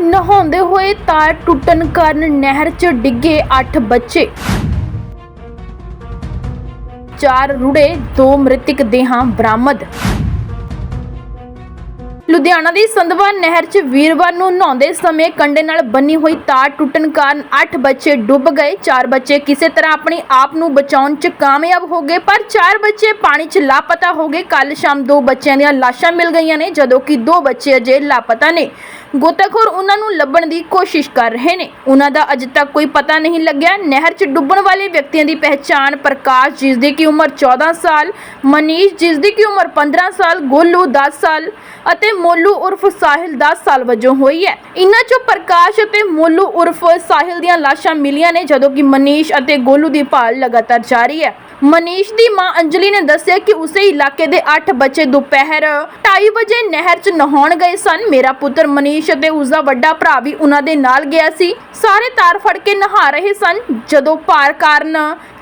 ਨਹਾਉਂਦੇ ਹੋਏ ਤਾਰ ਟੁੱਟਣ ਕਾਰਨ ਨਹਿਰ 'ਚ ਡਿੱਗੇ 8 ਬੱਚੇ। ਚਾਰ ਰੁੜੇ, ਦੋ ਮ੍ਰਿਤਕ ਦੇਹਾਂ ਬਰਾਮਦ। ਲੁਧਿਆਣਾ ਦੀ ਸੰਧਵਾ ਨਹਿਰ 'ਚ ਵੀਰਵਾਰ ਨੂੰ ਨਹਾਉਂਦੇ ਸਮੇਂ ਕੰਡੇ ਨਾਲ ਬੰਨੀ ਹੋਈ ਤਾਰ ਟੁੱਟਣ ਕਾਰਨ 8 ਬੱਚੇ ਡੁੱਬ ਗਏ। 4 ਬੱਚੇ ਕਿਸੇ ਤਰ੍ਹਾਂ ਆਪਣੇ ਆਪ ਨੂੰ ਬਚਾਉਣ 'ਚ ਕਾਮਯਾਬ ਹੋ ਗਏ, ਪਰ 4 ਬੱਚੇ ਪਾਣੀ 'ਚ ਲਾਪਤਾ ਹੋ ਗਏ। ਕੱਲ ਸ਼ਾਮ ਦੋ ਬੱਚਿਆਂ ਦੀਆਂ ਲਾਸ਼ਾਂ ਮਿਲ ਗਈਆਂ ਨੇ, ਜਦੋਂ ਕਿ ਦੋ ਬੱਚੇ ਅਜੇ ਲਾਪਤਾ ਨੇ। ਗੋਤਾਖੋਰ ਉਹਨਾਂ ਨੂੰ ਲੱਭਣ ਦੀ ਕੋਸ਼ਿਸ਼ ਕਰ ਰਹੇ ਨੇ। ਉਹਨਾਂ ਦਾ ਅਜੇ ਤੱਕ ਕੋਈ ਪਤਾ ਨਹੀਂ ਲੱਗਿਆ। ਨਹਿਰ 'ਚ ਡੁੱਬਣ ਵਾਲੇ ਵਿਅਕਤੀਆਂ ਦੀ ਪਹਿਚਾਣ ਪ੍ਰਕਾਸ਼, ਜਿਸ ਦੀ ਕੀ ਉਮਰ 14 ਸਾਲ, ਮਨੀਸ਼, ਜਿਸ ਦੀ ਕੀ ਉਮਰ 15 ਸਾਲ, ਗੋਲੂ 10 ਸਾਲ ਅਤੇ ਮੋਲੂ ਉਰਫ ਸਾਹਿਲ 10 ਸਾਲ ਵਜੋਂ ਹੋਈ ਹੈ। ਇਨ੍ਹਾਂ 'ਚੋਂ ਪ੍ਰਕਾਸ਼ ਅਤੇ ਮੋਲੂ ਉਰਫ ਸਾਹਿਲ ਦੀਆਂ ਲਾਸ਼ਾਂ ਮਿਲੀਆਂ ਨੇ, ਜਦੋਂ ਕਿ ਮਨੀਸ਼ ਅਤੇ ਗੋਲੂ ਦੀ ਭਾਲ ਲਗਾਤਾਰ ਜਾਰੀ ਹੈ। ਮਨੀਸ਼ ਦੀ ਮਾਂ ਅੰਜਲੀ ਨੇ ਦੱਸਿਆ ਕਿ ਉਸੇ ਇਲਾਕੇ ਦੇ 8 ਬੱਚੇ ਦੁਪਹਿਰ 2:30 ਵਜੇ ਨਹਿਰ 'ਚ ਨਹਾਉਣ ਗਏ ਸਨ। ਮੇਰਾ ਪੁੱਤਰ ਮਨੀਸ਼ ਅਤੇ ਉਸ ਦਾ ਵੱਡਾ ਭਰਾ ਵੀ ਉਹਨਾਂ ਦੇ ਨਾਲ ਗਿਆ ਸੀ। ਸਾਰੇ ਤਾਰ ਫੜ ਕੇ ਨਹਾ ਰਹੇ ਸਨ। ਜਦੋਂ ਭਾਰ ਕਾਰਨ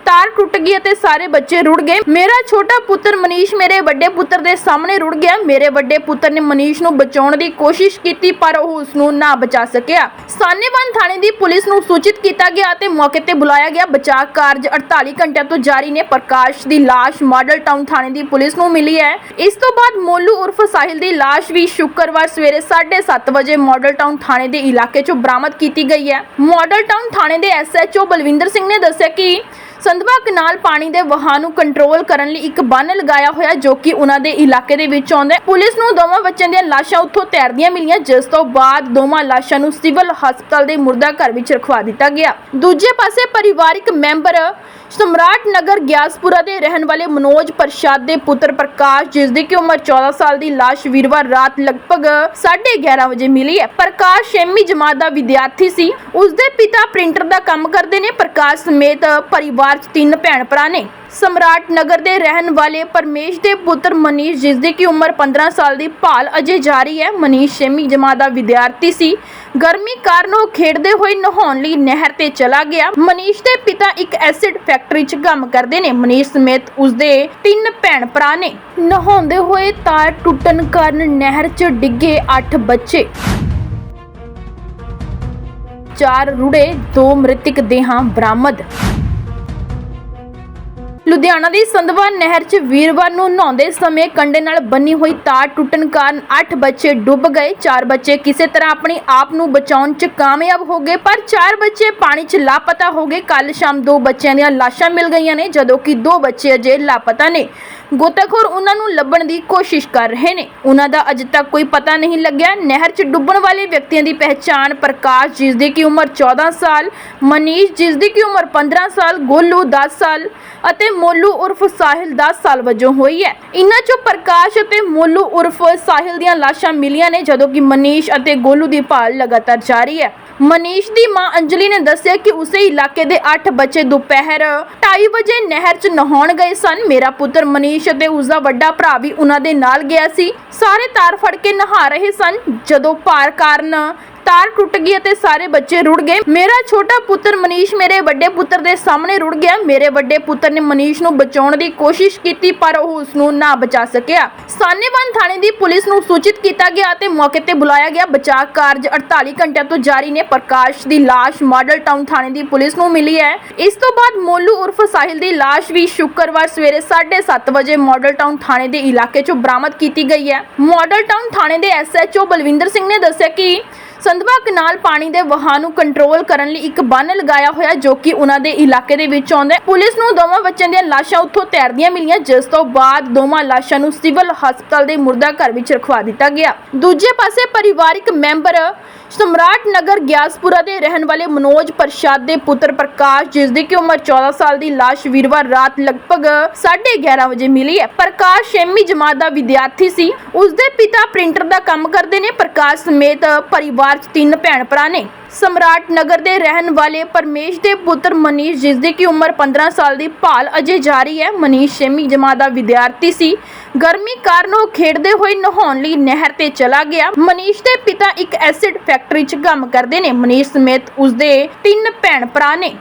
ਤਾਰ ਟੁੱਟ ਗਈ ਅਤੇ ਸਾਰੇ ਬੱਚੇ ਰੁੜ ਗਏ। ਮੇਰਾ ਛੋਟਾ ਪੁੱਤਰ ਮਨੀਸ਼ ਮੇਰੇ ਵੱਡੇ ਪੁੱਤਰ ਦੇ ਸਾਹਮਣੇ ਰੁੜ ਗਿਆ। ਮੇਰੇ ਵੱਡੇ ਪੁੱਤਰ ਨੇ ਮਨੀਸ਼ ਨੂੰ ਬਚਾਉਣ ਦੀ ਕੋਸ਼ਿਸ਼ ਕੀਤੀ, ਪਰ ਉਹ ਉਸ ਨੂੰ ਨਾ ਬਚਾ ਸਕਿਆ। ਸਾਨੇਵਾਨ ਥਾਣੇ ਦੀ ਪੁਲਿਸ ਨੂੰ ਸੂਚਿਤ ਕੀਤਾ ਗਿਆ ਅਤੇ ਮੌਕੇ ਤੇ ਬੁਲਾਇਆ ਗਿਆ। ਬਚਾਅ ਕਾਰਜ 48 ਘੰਟਿਆਂ ਤੋਂ ਜਾਰੀ ਨੇ। ਪ੍ਰਕਾਸ਼ ਦੀ ਲਾਸ਼ ਮਾਡਲ ਟਾਊਨ ਥਾਣੇ ਦੀ ਪੁਲਿਸ ਨੂੰ ਮਿਲੀ ਹੈ। ਇਸ ਤੋਂ ਬਾਅਦ ਮੋਲੂ ਉਰਫ ਸਾਹਿਲ ਦੀ ਲਾਸ਼ ਵੀ ਸ਼ੁੱਕਰਵਾਰ ਸਵੇਰੇ 7:30 ਵਜੇ ਮਾਡਲ ਟਾਊਨ ਥਾਣੇ ਦੇ ਇਲਾਕੇ 'ਚੋਂ ਬਰਾਮਦ ਕੀਤੀ ਗਈ ਹੈ। ਮਾਡਲ ਟਾਊਨ ਥਾਣੇ ਦੇ ਐਸਐਚਓ ਬਲਵਿੰਦਰ ਸਿੰਘ ਨੇ ਦੱਸਿਆ ਕਿ ਸੰਧਵਾ ਕਨਾਲ ਪਾਣੀ ਦੇ ਵਹਾਅ ਨੂੰ ਕੰਟਰੋਲ ਕਰਨ ਲਈ ਇੱਕ ਬੰਨ ਲਗਾਇਆ ਹੋਇਆ ਜੋ ਕਿ ਉਹਨਾਂ ਦੇ ਇਲਾਕੇ ਦੇ ਵਿੱਚ ਆਉਂਦਾ ਹੈ। ਪੁਲਿਸ ਨੂੰ ਦੋਵਾਂ ਬੱਚਿਆਂ ਦੀਆਂ ਲਾਸ਼ਾਂ ਉੱਥੋਂ ਤੈਰਦੀਆਂ ਮਿਲੀਆਂ, ਜਿਸ ਤੋਂ ਬਾਅਦ ਦੋਵਾਂ ਲਾਸ਼ਾਂ ਨੂੰ ਸਿਵਲ ਹਸਪਤਾਲ ਦੇ ਮੁਰਦਾ ਘਰ ਵਿੱਚ ਰਖਵਾ ਦਿੱਤਾ ਗਿਆ। ਦੂਜੇ ਪਾਸੇ ਪਰਿਵਾਰਿਕ ਮੈਂਬਰ ਸਮਰਾਟ ਨਗਰ ਗਿਆਸਪੁਰਾ ਦੇ ਰਹਿਣ ਵਾਲੇ ਮਨੋਜ ਪ੍ਰਸ਼ਾਦ ਦੇ ਪੁੱਤਰ ਪ੍ਰਕਾਸ਼, ਜਿਸ ਦੀ ਕਿ ਉਮਰ 14 ਸਾਲ ਦੀ ਲਾਸ਼ ਵੀਰਵਾਰ ਰਾਤ ਲਗਭਗ 11:30 ਵਜੇ ਮਿਲੀ ਹੈ। ਪ੍ਰਕਾਸ਼ ਛੇਵੀਂ ਜਮਾਤ ਦਾ ਵਿਦਿਆਰਥੀ ਸੀ। ਉਸ ਦੇ ਪਿਤਾ ਪ੍ਰਿੰਟਰ ਦਾ ਕੰਮ ਕਰਦੇ ਨੇ। ਪ੍ਰਕਾਸ਼ ਸਮੇਤ ਪਰਿਵਾਰ 'ਚ ਤਿੰਨ ਭੈਣ ਭਰਾ ਨੇ। ਸਮਰਾਟ ਨਗਰ ਦੇ ਰਹਿਣ ਵਾਲੇ ਪਰਮੇਸ਼ ਦੇ ਪੁੱਤਰ ਮਨੀਸ਼, ਜਿਸ ਦੀ ਕਿ ਉਮਰ 15 ਸਾਲ ਦੀ ਭਾਲ ਅਜੇ ਜਾਰੀ ਹੈ, ਮਨੀਸ਼ ਛੇਵੀਂ ਜਮਾਤ ਦਾ ਵਿਦਿਆਰਥੀ ਸੀ। ਗਰਮੀ ਕਾਰਨ ਉਹ ਖੇਡਦੇ ਹੋਏ ਨਹਾਉਣ ਲਈ ਨਹਿਰ ਤੇ ਚਲਾ ਗਿਆ। ਮਨੀਸ਼ ਦੇ ਪਿਤਾ ਇੱਕ ਐਸਿਡ ਫੈਕਟਰੀ 'ਚ ਕੰਮ ਕਰਦੇ ਨੇ। ਮਨੀਸ਼ ਸਮੇਤ ਉਸਦੇ ਤਿੰਨ ਭੈਣ ਭਰਾ ਨੇ। ਨਹਾਉਂਦੇ ਹੋਏ ਤਾਰ ਟੁੱਟਣ ਕਾਰਨ ਨਹਿਰ 'ਚ ਡਿੱਗੇ 8 ਬੱਚੇ। ਚਾਰ ਰੁੜੇ, ਦੋ ਮ੍ਰਿਤਕ, ਦੇਹਾਂ ਬਰਾਮਦ। ਲੁਧਿਆਣਾ ਦੀ ਸੰਧਵਾ ਨਹਿਰ 'ਚ ਵੀਰਵਾਰ ਨੂੰ ਨਹਾਉਂਦੇ ਸਮੇਂ ਕੰਡੇ ਨਾਲ ਬੰਨੀ ਹੋਈ ਤਾਰ ਟੁੱਟਣ ਕਾਰਨ 8 ਬੱਚੇ ਡੁੱਬ ਗਏ। 4 ਬੱਚੇ ਕਿਸੇ ਤਰ੍ਹਾਂ ਆਪਣੇ ਆਪ ਨੂੰ ਬਚਾਉਣ 'ਚ ਕਾਮਯਾਬ ਹੋ ਗਏ, ਪਰ 4 ਬੱਚੇ ਪਾਣੀ 'ਚ ਲਾਪਤਾ ਹੋ ਗਏ। ਕੱਲ ਸ਼ਾਮ ਦੋ ਬੱਚਿਆਂ ਦੀਆਂ ਲਾਸ਼ਾਂ ਮਿਲ ਗਈਆਂ ਨੇ, ਜਦੋਂ ਕਿ ਦੋ ਬੱਚੇ ਅਜੇ ਲਾਪਤਾ ਨੇ। ਗੋਤਾਖੋਰ ਉਹਨਾਂ ਨੂੰ ਲੱਭਣ ਦੀ ਕੋਸ਼ਿਸ਼ ਕਰ ਰਹੇ ਨੇ। ਉਹਨਾਂ ਦਾ ਅਜੇ ਤੱਕ ਕੋਈ ਪਤਾ ਨਹੀਂ ਲੱਗਿਆ। ਨਹਿਰ 'ਚ ਡੁੱਬਣ ਵਾਲੇ ਵਿਅਕਤੀਆਂ ਦੀ ਪਹਿਚਾਣ ਪ੍ਰਕਾਸ਼, ਜਿਸ ਦੀ ਕੀ ਉਮਰ 14 ਸਾਲ, ਮਨੀਸ਼, ਜਿਸ ਦੀ ਕੀ ਉਮਰ 15 ਸਾਲ, ਗੋਲੂ 10 ਸਾਲ ਅਤੇ ਮੋਲੂ ਉਰਫ ਸਾਹਿਲ 10 ਸਾਲ ਵਜੋਂ ਹੋਈ ਹੈ। ਇਨ੍ਹਾਂ 'ਚੋਂ ਪ੍ਰਕਾਸ਼ ਅਤੇ ਮੋਲੂ ਉਰਫ ਸਾਹਿਲ ਦੀਆਂ ਲਾਸ਼ਾਂ ਮਿਲੀਆਂ ਨੇ, ਜਦੋਂ ਕਿ ਮਨੀਸ਼ ਅਤੇ ਗੋਲੂ ਦੀ ਭਾਲ ਲਗਾਤਾਰ ਜਾਰੀ ਹੈ। ਮਨੀਸ਼ ਦੀ ਮਾਂ ਅੰਜਲੀ ਨੇ ਦੱਸਿਆ ਕਿ ਉਸੇ ਇਲਾਕੇ ਦੇ 8 ਬੱਚੇ ਦੁਪਹਿਰ 2:30 ਵਜੇ ਨਹਿਰ 'ਚ ਨਹਾਉਣ ਗਏ ਸਨ। ਮੇਰਾ ਪੁੱਤਰ ਮਨੀਸ਼ ਅਤੇ ਉਸ ਦਾ ਵੱਡਾ ਭਰਾ ਵੀ ਉਹਨਾਂ ਦੇ ਨਾਲ ਗਿਆ ਸੀ। ਸਾਰੇ ਤਾਰ ਫੜ ਕੇ ਨਹਾ ਰਹੇ ਸਨ। ਜਦੋਂ ਭਾਰ ਕਾਰਨ ਤਾਰ ਟੁੱਟ ਗਈ ਅਤੇ ਸਾਰੇ ਬੱਚੇ ਰੁੜ ਗਏ। ਮੇਰਾ ਛੋਟਾ ਪੁੱਤਰ ਮਨੀਸ਼ ਮੇਰੇ ਵੱਡੇ ਪੁੱਤਰ ਦੇ ਸਾਹਮਣੇ ਰੁੜ ਗਿਆ। ਮੇਰੇ ਵੱਡੇ ਪੁੱਤਰ ਨੇ ਮਨੀਸ਼ ਨੂੰ ਬਚਾਉਣ ਦੀ ਕੋਸ਼ਿਸ਼ ਕੀਤੀ, ਪਰ ਉਹ ਉਸ ਨੂੰ ਨਾ ਬਚਾ ਸਕਿਆ। ਸਾਨੇਵਾਨ ਥਾਣੇ ਦੀ ਪੁਲਿਸ ਨੂੰ ਸੂਚਿਤ ਕੀਤਾ ਗਿਆ ਅਤੇ ਮੌਕੇ ਤੇ ਬੁਲਾਇਆ ਗਿਆ। ਬਚਾਅ ਕਾਰਜ 48 ਘੰਟਿਆਂ ਤੋਂ ਜਾਰੀ ਨੇ। ਪ੍ਰਕਾਸ਼ ਦੀ ਲਾਸ਼ ਮਾਡਲ ਟਾਊਨ ਥਾਣੇ ਦੀ ਪੁਲਿਸ ਨੂੰ ਮਿਲੀ ਹੈ। ਇਸ ਤੋਂ ਬਾਅਦ ਮੋਲੂ ਉਰਫ ਸਾਹਿਲ ਦੀ ਲਾਸ਼ ਵੀ ਸ਼ੁੱਕਰਵਾਰ ਸਵੇਰੇ 7:30 ਵਜੇ ਮਾਡਲ ਟਾਊਨ ਥਾਣੇ ਦੇ ਇਲਾਕੇ 'ਚੋਂ ਬਰਾਮਦ ਕੀਤੀ ਗਈ ਹੈ। ਮਾਡਲ ਟਾਊਨ ਥਾਣੇ ਦੇ ਐਸਐਚਓ ਬਲਵਿੰਦਰ ਸਿੰਘ ਨੇ ਦੱਸਿਆ ਕਿ ਸੰਧਵਾ ਕਨਾਲ ਪਾਣੀ ਦੇ ਵਹਾਅ ਨੂੰ ਕੰਟਰੋਲ ਕਰਨ ਲਈ ਇੱਕ ਬੰਨ ਲਗਾਇਆ ਹੋਇਆ ਜੋ ਕਿ ਉਹਨਾਂ ਦੇ ਇਲਾਕੇ ਦੇ ਵਿੱਚ ਆਉਂਦਾ ਹੈ। ਪੁਲਿਸ ਨੂੰ ਦੋਵਾਂ ਬੱਚਿਆਂ ਦੀਆਂ ਲਾਸ਼ਾਂ ਉੱਥੋਂ ਤੈਰਦੀਆਂ ਮਿਲੀਆਂ, ਜਿਸ ਤੋਂ ਬਾਅਦ ਦੋਵਾਂ ਲਾਸ਼ਾਂ ਨੂੰ ਸਿਵਲ ਹਸਪਤਾਲ ਦੇ ਮੁਰਦਾ ਘਰ ਵਿੱਚ ਰਖਵਾ ਦਿੱਤਾ ਗਿਆ। ਦੂਜੇ ਪਾਸੇ ਪਰਿਵਾਰਿਕ ਮੈਂਬਰ ਸਮਰਾਟ ਨਗਰ ਗਿਆਸਪੁਰਾ ਦੇ ਰਹਿਣ ਵਾਲੇ ਮਨੋਜ ਪ੍ਰਸ਼ਾਦ ਦੇ ਪੁੱਤਰ ਪ੍ਰਕਾਸ਼, ਜਿਸ ਦੀ ਕਿ ਉਮਰ 14 ਸਾਲ ਦੀ ਲਾਸ਼ ਵੀਰਵਾਰ ਰਾਤ ਲਗਭਗ 11:30 ਵਜੇ ਮਿਲੀ ਹੈ। ਪ੍ਰਕਾਸ਼ ਛੇਵੀਂ ਜਮਾਤ ਦਾ ਵਿਦਿਆਰਥੀ ਸੀ। ਉਸ ਦੇ ਪਿਤਾ ਪ੍ਰਿੰਟਰ ਦਾ ਕੰਮ ਕਰਦੇ ਨੇ। ਪ੍ਰਕਾਸ਼ ਸਮੇਤ ਪਰਿਵਾਰ 'ਚ ਤਿੰਨ ਭੈਣ ਭਰਾ ਨੇ। ਸਮਰਾਟ ਨਗਰ ਦੇ ਰਹਿਣ ਵਾਲੇ ਪਰਮੇਸ਼ ਦੇ ਪੁੱਤਰ ਮਨੀਸ਼, ਜਿਸ ਦੀ ਕਿ ਉਮਰ 15 ਸਾਲ ਦੀ ਭਾਲ ਅਜੇ ਜਾਰੀ ਹੈ, ਮਨੀਸ਼ ਛੇਵੀਂ ਜਮਾਤ ਦਾ ਵਿਦਿਆਰਥੀ ਸੀ। ਗਰਮੀ ਕਾਰਨ ਉਹ ਖੇਡਦੇ ਹੋਏ ਨਹਾਉਣ ਲਈ ਨਹਿਰ ਤੇ ਚਲਾ ਗਿਆ। ਮਨੀਸ਼ ਦੇ ਪਿਤਾ ਇੱਕ ਐਸਿਡ ਫੈਕਟਰੀ 'ਚ ਕੰਮ ਕਰਦੇ ਨੇ। ਮਨੀਸ਼ ਸਮੇਤ ਉਸਦੇ ਤਿੰਨ ਭੈਣ ਭਰਾ ਨੇ।